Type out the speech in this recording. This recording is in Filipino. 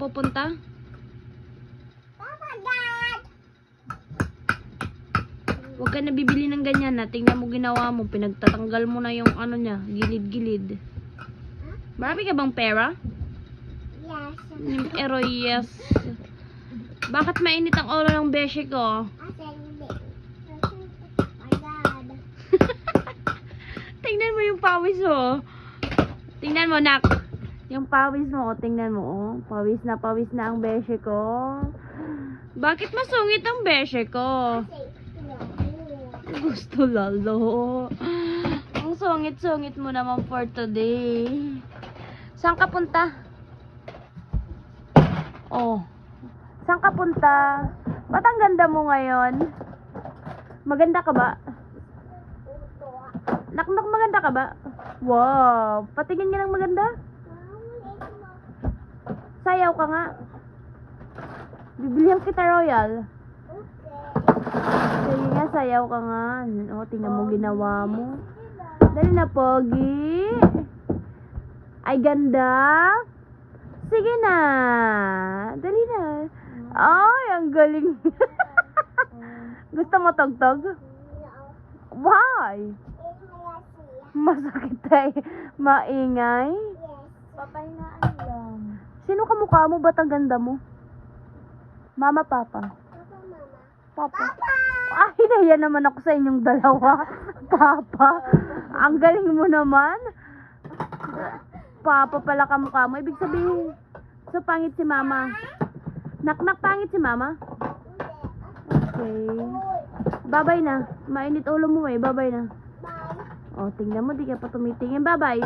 pupunta? Huwag ka na bibili ng ganyan na. Tingnan mo ginawa mo. Pinagtatanggal mo na yung ano niya. Gilid-gilid. Marami ka bang pera? Yes. Pero yes. Bakit mainit ang ulo ng beshi ko? Tingnan mo yung pawis mo. Tingnan mo, nak. Yung pawis mo, oh, tingnan mo, oh. Pawis na pawis na ang beshi ko. Bakit masungit ang beshi ko? Gusto lalo. Ang sungit-sungit mo naman for today. Saan ka punta? Oh. Saan ka punta? Ba't ang ganda mo ngayon? Maganda ka ba? Naknak maganda ka ba? Wow. Patingin nga ng maganda. Sayaw ka nga. Bibilihan kita royal. Sige nga, sayaw ka nga. O, tingnan mo ginawa mo. Dali na, Pogi. Ay, ganda. Sige na. Dali na. Ay, ang galing. Gusto mo togtog? Why? Masakit tayo. Maingay. Papahingaan lang. Sino ka mukha mo? Ba't ang ganda mo? Mama, papa. Papa, mama. Papa. Ay, nahiya naman ako sa inyong dalawa. Papa. Ang galing mo naman. Papa pala kamukha mo. Ibig sabihin, so pangit si mama. Nak-nak pangit si mama? Okay. Babay na. Mainit ulo mo eh. Babay na. Bye. O, tingnan mo. Di ka pa tumitingin. Babay.